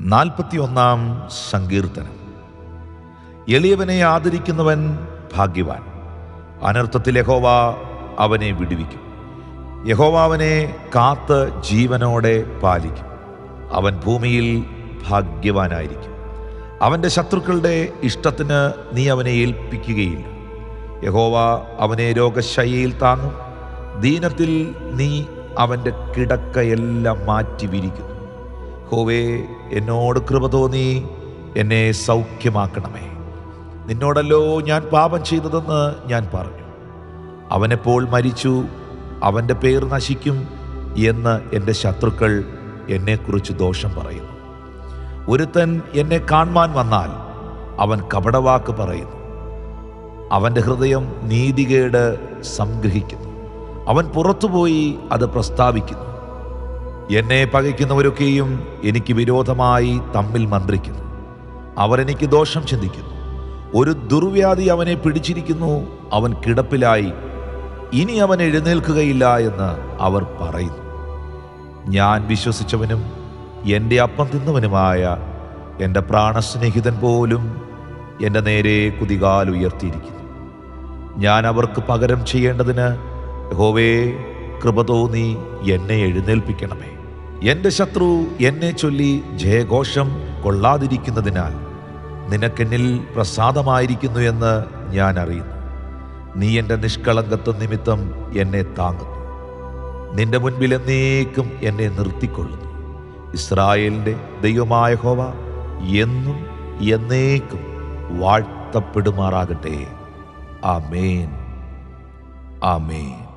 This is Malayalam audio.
നാൽപ്പത്തിയൊന്നാം സങ്കീർത്തനം. എളിയവനെ ആദരിക്കുന്നവൻ ഭാഗ്യവാൻ. അനർത്ഥത്തിൽ യഹോവ അവനെ വിടുവിക്കും. യഹോവ അവനെ കാത്ത് ജീവനോടെ പാലിക്കും. അവൻ ഭൂമിയിൽ ഭാഗ്യവാനായിരിക്കും. അവന്റെ ശത്രുക്കളുടെ ഇഷ്ടത്തിന് നീ അവനെ ഏൽപ്പിക്കുകയില്ല. യഹോവ അവനെ രോഗശയ്യയിൽ താങ്ങും. ദീനത്തിൽ നീ അവന്റെ കിടക്കയെല്ലാം മാറ്റി വിരിക്കുന്നു ഹോവേ എന്നോട് കൃപ തോന്നി എന്നെ സൗഖ്യമാക്കണമേ. നിന്നോടല്ലോ ഞാൻ പാപം ചെയ്തതെന്ന് ഞാൻ പറഞ്ഞു. അവനെപ്പോൾ മരിച്ചു അവന്റെ പേർ നശിക്കും എന്ന് എന്റെ ശത്രുക്കൾ എന്നെക്കുറിച്ച് ദോഷം പറയുന്നു. ഒരുത്തൻ എന്നെ കാണുവാൻ വന്നാൽ അവൻ കപടവാക്ക് പറയുന്നു. അവന്റെ ഹൃദയം നീതികേട് സംഗ്രഹിക്കുന്നു. അവൻ പുറത്തുപോയി അത് പ്രസ്താവിക്കുന്നു. എന്നെ പകയ്ക്കുന്നവരൊക്കെയും എനിക്ക് വിരോധമായി തമ്മിൽ മന്ത്രിക്കുന്നു. അവരെനിക്ക് ദോഷം ചിന്തിക്കുന്നു. ഒരു ദുർവ്യാധി അവനെ പിടിച്ചിരിക്കുന്നു അവൻ കിടപ്പിലായി. ഇനി അവൻ എഴുന്നേൽക്കുകയില്ല എന്ന് അവർ പറയുന്നു. ഞാൻ വിശ്വസിച്ചവനും എന്റെ അപ്പം തിന്നവനുമായ എന്റെ പ്രാണസ്നേഹിതൻ പോലും എന്റെ നേരെ കുതികാൽ ഉയർത്തിയിരിക്കുന്നു. ഞാൻ അവർക്ക് പകരം ചെയ്യേണ്ടതിന് ഹോവേ കൃപ തോന്നി എന്നെ എഴുന്നേൽപ്പിക്കണമേ. എന്റെ ശത്രു എന്നെ ചൊല്ലി ജയഘോഷം കൊള്ളാതിരിക്കുന്നതിനാൽ നിനക്കെന്നിൽ പ്രസാദമായിരിക്കുന്നു എന്ന് ഞാൻ അറിയുന്നു. നീ എന്റെ നിഷ്കളങ്കത്വം നിമിത്തം എന്നെ താങ്ങുന്നു. നിന്റെ മുൻപിൽ എന്നേക്കും എന്നെ നിർത്തിക്കൊള്ളുന്നു. ഇസ്രായേലിന്റെ ദൈവമായ ഹോവ എന്നും എന്നേക്കും വാഴ്ത്തപ്പെടുമാറാകട്ടെ. ആമേൻ. ആമേൻ.